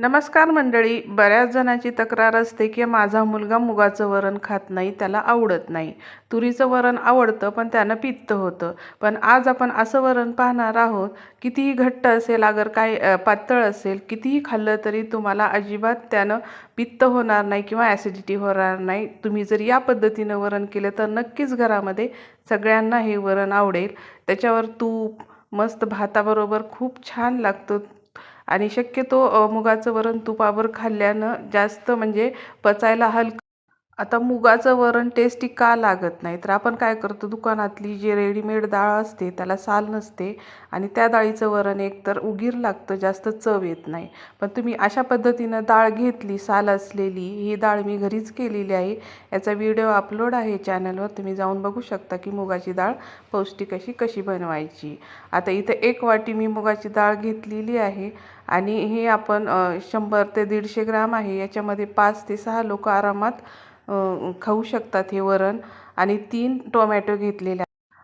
नमस्कार मंडळी बऱ्याच जणांची तक्रार असते की माझा मुलगा मुगाचं वरण खात नाही त्याला आवडत नाही. तुरीचं वरण आवडतं पण त्यानं पित्त होतं. पण आज आपण असं वरण पाहणार आहोत कितीही घट्ट असेल अगर काय पातळ असेल कितीही खाल्लं तरी तुम्हाला अजिबात त्यानं पित्त होणार नाही किंवा ॲसिडिटी होणार नाही. तुम्ही जर या पद्धतीनं वरण केलं तर नक्कीच घरामध्ये सगळ्यांना हे वरण आवडेल. त्याच्यावर तूप मस्त भाताबरोबर खूप छान लागतं. आणि शक्यतो मुगाचं वरण तुपावर खाल्ल्यानं जास्त म्हणजे पचायला हलकं. आता मुगाचं वरण टेस्टी का लागत नाही? तर आपण काय करतो? दुकानातली जी रेडीमेड डाळ असते त्याला साल नसते आणि त्या डाळीचं वरण एकतर उगीर लागतं जास्त चव येत नाही. पण तुम्ही अशा पद्धतीनं डाळ घेतली साल असलेली ही डाळ मी घरीच केलेली आहे. याचा व्हिडिओ अपलोड आहे चॅनलवर तुम्ही जाऊन बघू शकता की मुगाची डाळ पौष्टिक अशी कशी बनवायची. आता इथं एक वाटी मी मुगाची डाळ घेतलेली आहे. आणि हे आपण शंभर ते दीडशे ग्राम आहे. याच्यामध्ये पाच ते सहा लोक आरामात खाऊ शकतात हे वरण. आणि तीन टोमॅटो घेतलेले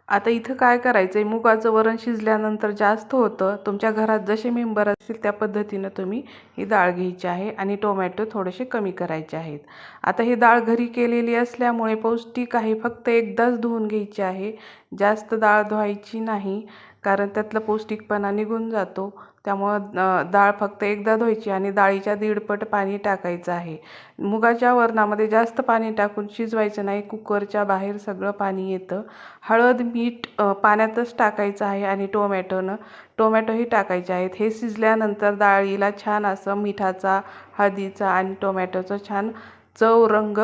आता इथं काय करायचं आहे मुगाचं वरण शिजल्यानंतर जास्त होतं. तुमच्या घरात जसे मेंबर असतील त्या पद्धतीनं तुम्ही ही डाळ घ्यायची आहे आणि टोमॅटो थोडेसे कमी करायचे आहेत. आता ही डाळ घरी केलेली असल्यामुळे पौष्टिक आहे. फक्त एकदाच धुवून घ्यायची आहे. जास्त डाळ धुवायची नाही. कारण त्यातला पौष्टिकपणा निघून जातो. त्यामुळं डाळ फक्त एकदा धुवायची आणि डाळीच्या दीडपट पाणी टाकायचं आहे. मुगाच्या वरणामध्ये जास्त पाणी टाकून शिजवायचं नाही. कुकरच्या बाहेर सगळं पाणी येतं. हळद मीठ पाण्यातच टाकायचं आहे आणि टोमॅटोनं टोमॅटोही टाकायचे आहेत. हे शिजल्यानंतर डाळीला छान असं मिठाचा हळदीचा आणि टोमॅटोचा छान चव रंग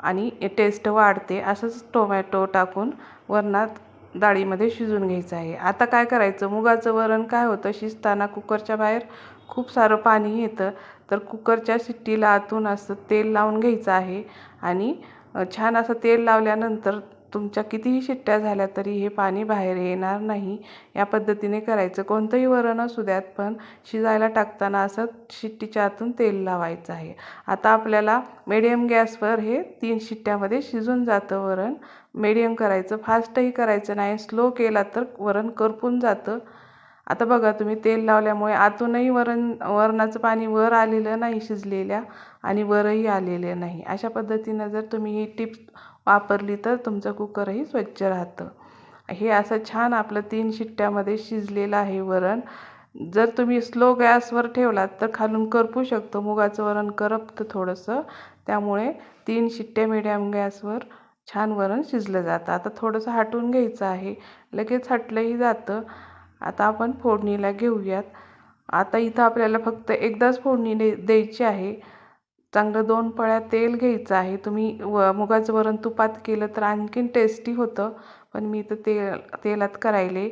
आणि टेस्ट वाढते. असंच टोमॅटो टाकून वरणात डाळीमध्ये शिजून घ्यायचं आहे. आता काय करायचं? मुगाचं वरण काय होतं? शिजताना कुकरच्या बाहेर खूप सारं पाणी येतं. तर कुकरच्या शिट्टीला आतून असं तेल लावून घ्यायचं आहे. आणि छान असं तेल लावल्यानंतर तुमच्या कितीही शिट्ट्या झाल्या तरी हे पाणी बाहेर येणार नाही. या पद्धतीने करायचं. कोणतंही वरण असू द्यात पण शिजायला टाकताना असं शिट्टीच्या आतून तेल लावायचं आहे. आता आपल्याला मिडियम गॅसवर हे तीन शिट्ट्यामध्ये शिजून जातं वरण. मिडियम करायचं फास्टही करायचं नाही. स्लो केला तर वरण करपून जातं. आता बघा तुम्ही तेल लावल्यामुळे आतूनही वरण वरणाचं पाणी वर आलेलं नाही शिजलेल्या आणि वरही आलेलं नाही. अशा पद्धतीनं जर तुम्ही ही टिप्स वापरली तर तुमचं कुकरही स्वच्छ राहतं. हे असं छान आपलं तीन शिट्ट्यामध्ये शिजलेलं आहे वरण. जर तुम्ही स्लो गॅसवर ठेवलात तर खालून करपू शकतो. मुगाचं वरण करपतं थोडंसं. त्यामुळे तीन शिट्ट्या मिडियम गॅसवर छान वरण शिजलं जातं. आता थोडंसं हटवून घ्यायचं आहे. लगेच हटलंही जातं. आता आपण फोडणीला घेऊयात. आता इथं आपल्याला फक्त एकदाच फोडणी द्यायची आहे. चांगलं दोन पळ्या तेल घ्यायचं आहे. तुम्ही व मुगाचं वरण तुपात केलं तर आणखीन टेस्टी होतं. पण मी इथं तेल तेलात करायले.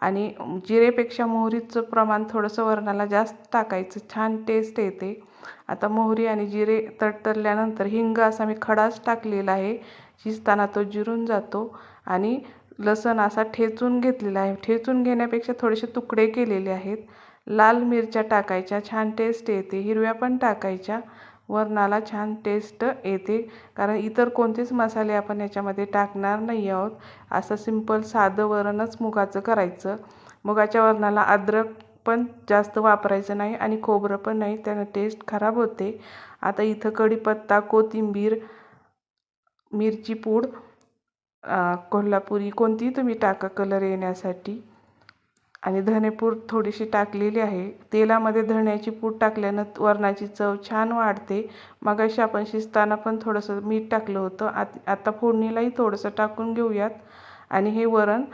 आणि जिरेपेक्षा मोहरीचं प्रमाण थोडंसं वरणाला जास्त टाकायचं. छान टेस्ट येते. आता मोहरी आणि जिरे तडतडल्यानंतर हिंग असा मी खडाच टाकलेला आहे. शिजताना तो जिरून जातो. आणि लसण असा ठेचून घेतलेला आहे. ठेचून घेण्यापेक्षा थोडेसे तुकडे केलेले आहेत. लाल मिरच्या टाकायच्या. छान टेस्ट येते. हिरव्या पण टाकायच्या. वरणाला छान टेस्ट येते. कारण इतर कोणतेच मसाले आपण याच्यामध्ये टाकणार नाही आहोत. असं सिंपल साधं वरणच मुगाचं करायचं. मुगाच्या वरणाला अद्रक पण जास्त वापरायचं नाही आणि खोबरं पण नाही. त्यानं टेस्ट खराब होते. आता इथं कढीपत्ता कोथिंबीर मिरची पूड कोल्हापुरी कोणतीही तुम्ही टाका कलर येण्यासाठी. आणि धनेपूड थोडीशी टाकलेली आहे. तेलामध्ये धण्याची पूड टाकल्यानं वरणाची चव छान वाढते. मगाशी आपण शिजताना पण थोडंसं मीठ टाकलं होतं. आत आता फोडणीलाही थोडंसं टाकून घेऊयात. आणि हे वरण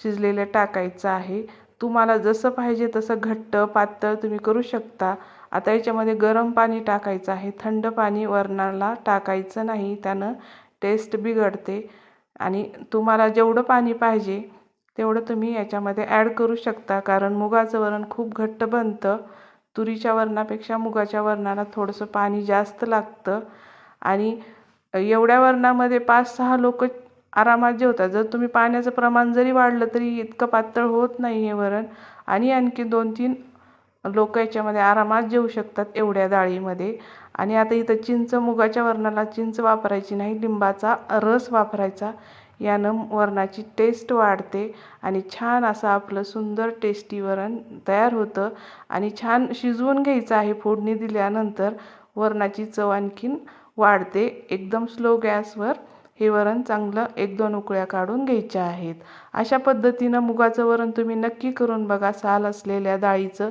शिजलेलं टाकायचं आहे. तुम्हाला जसं पाहिजे तसं घट्ट पातळ तुम्ही करू शकता. आता याच्यामध्ये गरम पाणी टाकायचं आहे. थंड पाणी वरणाला टाकायचं नाही. त्यानं टेस्ट बिघडते. आणि तुम्हाला जेवढं पाणी पाहिजे तेवढं तुम्ही याच्यामध्ये ॲड करू शकता. कारण मुगाचं वरण खूप घट्ट बनतं. तुरीच्या वरणापेक्षा मुगाच्या वरणाला थोडंसं पाणी जास्त लागतं. आणि एवढ्या वरणामध्ये पाच सहा लोक आरामात जेवतात. जर तुम्ही पाण्याचं प्रमाण जरी वाढलं तरी इतकं पातळ होत नाही हे वरण. आणि आणखी दोन तीन लोक याच्यामध्ये आरामात जेवू शकतात एवढ्या डाळीमध्ये. आणि आता इथं चिंच मुगाच्या वरणाला चिंच वापरायची नाही. लिंबाचा रस वापरायचा. यानं वरणाची टेस्ट वाढते आणि छान असं आपलं सुंदर टेस्टी वरण तयार होतं आणि छान शिजवून घ्यायचं आहे फोडणी दिल्यानंतर वरणाची चव आणखीन वाढते. एकदम स्लो गॅसवर हे वरण चांगलं एक दोन उकळ्या काढून घ्यायच्या आहेत. अशा पद्धतीनं मुगाचं वरण तुम्ही नक्की करून बघा. साल असलेल्या डाळीचं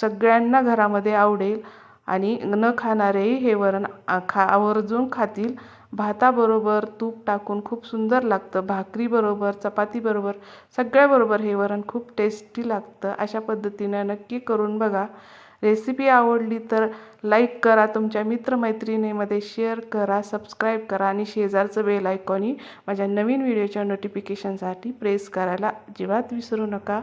सगळ्यांना घरामध्ये आवडेल आणि न खाणारेही हे वरण खा आवर्जून खातील. भाताबरोबर तूप टाकून खूप सुंदर लागतं. भाकरीबरोबर चपातीबरोबर सगळ्याबरोबर हे वरण खूप टेस्टी लागतं. अशा पद्धतीनं नक्की करून बघा. रेसिपी आवडली तर लाईक करा. तुमच्या मित्रमैत्रिणीमध्ये शेअर करा सबस्क्राईब करा आणि शेजारचं बेल आयकॉनी माझ्या नवीन व्हिडिओच्या नोटिफिकेशनसाठी प्रेस करायला अजिबात विसरू नका.